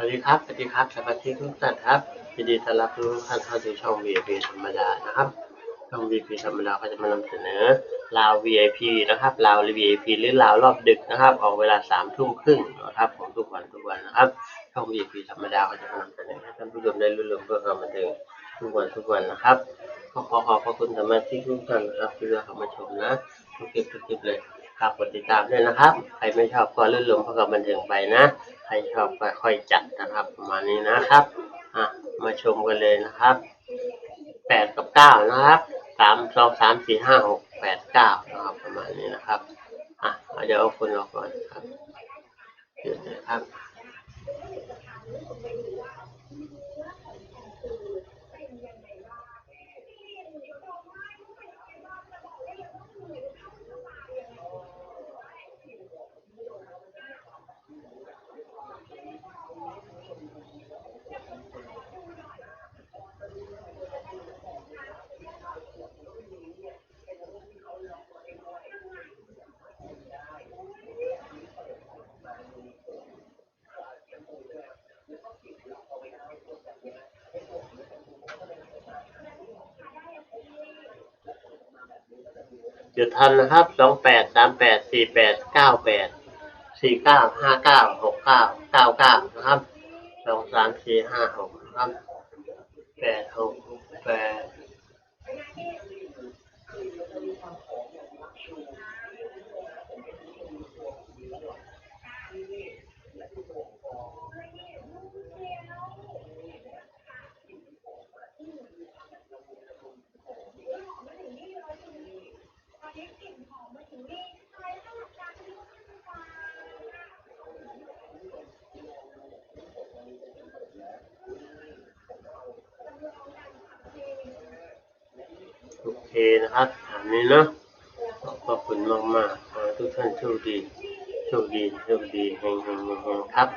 วัสดีครับ สวัสดีครับสมาชิกทุกท่านครับยินดีต้อนรับทุกท่านเข้าสู่ช่อง VIP ธรรมดานะครับ ช่อง VIP ธรรมดาก็จะมานำเสนอลาว VIP นะครับ ลาว VIP หรือลาวรอบดึกนะครับ ออกเวลาสามทุ่มครึ่งนะครับของทุกวันทุกวันนะครับ ช่อง VIP ธรรมดาก็จะมานำเสนอให้ท่านผู้ชมได้รู้เรื่องเพื่อความบันเทิงทุกวันทุกวันนะครับ ขอขอบพระคุณสมาชิกทุกท่านนะครับที่เลือกเข้ามาชมนะทุกคลิปทุกคลิปเลย ครับกดติดตามด้วยนะครับ ใครไม่ชอบก็ลื่นลมเพื่อความบันเทิงไปนะ ใครชอบก็ค่อยจัดนะครับ ประมาณนี้นะครับ อะ มาชมกันเลยนะครับแปดกับเก้านะครับสามสองสามสี่ห้าหกแปดเก้านะครับประมาณนี้นะครับ อะเอาเดี๋ยวเอาคนออกก่อนครับเดี๋ยวนะครับ จุดทันนะครับสองแปดสามแปดสี่แปดเก้าแปดสี่เก้าห้าเก้าหกเก้าเก้าเก้านะครับสองสามสี่ห้าหกนะครับแปดหกแปด โอเคนะครับถามนี้เนาะขอบคุณมากๆขอให้ทุกท่านโชคดี โชคดี โชคดีเฮงเฮงเฮงเฮงครับ